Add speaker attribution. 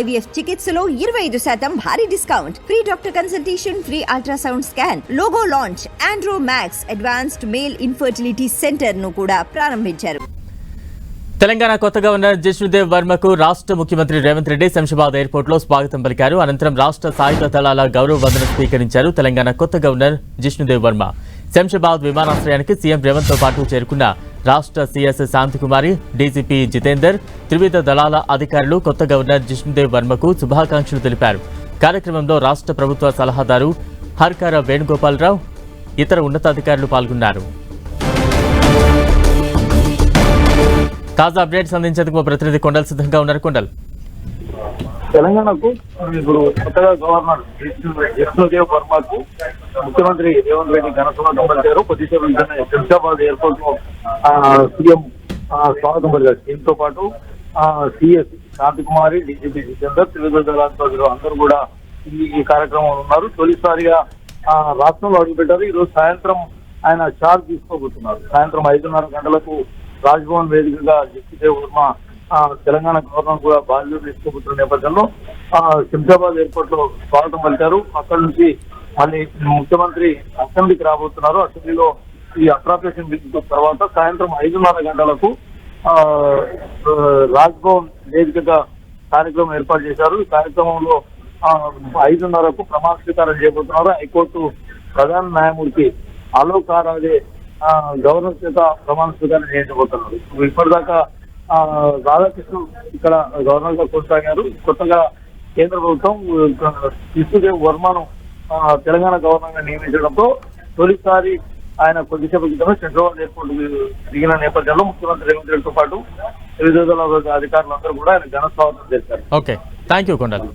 Speaker 1: IVF చికిత్సలో ఇరవై ఐదు శాతం భారీ discount. Free doctor consultation free ultrasound scan logo launch Andro Max advanced male infertility సెంటర్ను కూడా ప్రారంభించారు.
Speaker 2: తెలంగాణ కొత్త గవర్నర్ జిష్ణుదేవ్ వర్మకు రాష్ట్ర ముఖ్యమంత్రి రేవంత్ రెడ్డి శంషాబాద్ ఎయిర్పోర్ట్లో స్వాగతం పలికారు. అనంతరం రాష్ట్ర సాయుధ దళాల గౌరవ వందనం స్వీకరించారు తెలంగాణ కొత్త గవర్నర్ జిష్ణుదేవ్ వర్మ. శంషాబాద్ విమానాశ్రయానికి సీఎం రేవంత్తో పాటు చేరుకున్న రాష్ట్ర సీఎస్ శాంతికుమారి డీజీపీ జితేందర్ త్రివిధ దళాల అధికారులు కొత్త గవర్నర్ జిష్ణుదేవ్ వర్మకు శుభాకాంక్షలు తెలిపారు. కార్యక్రమంలో రాష్ట్ర ప్రభుత్వ సలహాదారు హర్కార వేణుగోపాలరావు ఇతర ఉన్నతాధికారులు పాల్గొన్నారు. తాజా అప్డేట్స్ అందించేందుకు మా ప్రతినిధి కొండల్ సిద్ధంగా ఉన్నారు. కొండల్.
Speaker 3: తెలంగాణకు ఇప్పుడు కొత్తగా గవర్నర్ విష్ణుదేవ్ వర్మకు ముఖ్యమంత్రి రేవంత్ రెడ్డి ఘనస్వాగతం పలికారు కొద్దిసేపు శంషాబాద్ ఎయిర్పోర్ట్లో సీఎం స్వాగతం పలికారు. దీంతో పాటు సిఎస్ శాంతికుమారి డీజీపీ జితేందర్ తెలుగు దళాధిపతులు అందరూ కూడా ఈ కార్యక్రమంలో ఉన్నారు. తొలిసారిగా రాష్ట్రంలో అడుగుపెట్టారు. ఈ రోజు సాయంత్రం ఆయన చార్జ్ తీసుకోబోతున్నారు. సాయంత్రం ఐదున్నర గంటలకు రాజ్భవన్ వేదికగా జిష్ణుదేవ్ వర్మ తెలంగాణ గవర్నర్ కూడా బాధ్యతలు తీసుకోబోతున్న నేపథ్యంలో ఆ, శంషాబాద్ ఎయిర్పోర్ట్లో స్వాగతం పలికారు. అక్కడి నుంచి మళ్ళీ ముఖ్యమంత్రి అసెంబ్లీకి రాబోతున్నారు. అసెంబ్లీలో ఈ అప్రాపరేషన్ తర్వాత సాయంత్రం ఐదున్నర గంటలకు రాజ్భవన్ వేదికగా కార్యక్రమం ఏర్పాటు చేశారు. ఈ కార్యక్రమంలో ఆ, ఐదున్నరకు ప్రమాణ స్వీకారం చేయబోతున్నారు. హైకోర్టు ప్రధాన న్యాయమూర్తి అలోక్ ఆరాధే గవర్నర్ చేత ప్రమాణ స్వీకారం చేయించబోతున్నారు ఇప్పటిదాకా రాధాకృష్ణ ఇక్కడ గవర్నర్గా కొనసాగారు. కొత్తగా కేంద్ర ప్రభుత్వం విష్ణుదేవ్ వర్మను ఆ, తెలంగాణ గవర్నర్గా నియమించడంతో తొలిసారి ఆయన కొద్దిసేపు క్రితమే శంషాబాద్ ఎయిర్పోర్ట్ దిగిన నేపథ్యంలో ముఖ్యమంత్రి రేవంత్ రెడ్డితో పాటు వివిధ అధికారులందరూ కూడా ఆయన ఘన స్వాగతం చేశారు.
Speaker 2: ఓకే. థ్యాంక్ యూ కొండలు.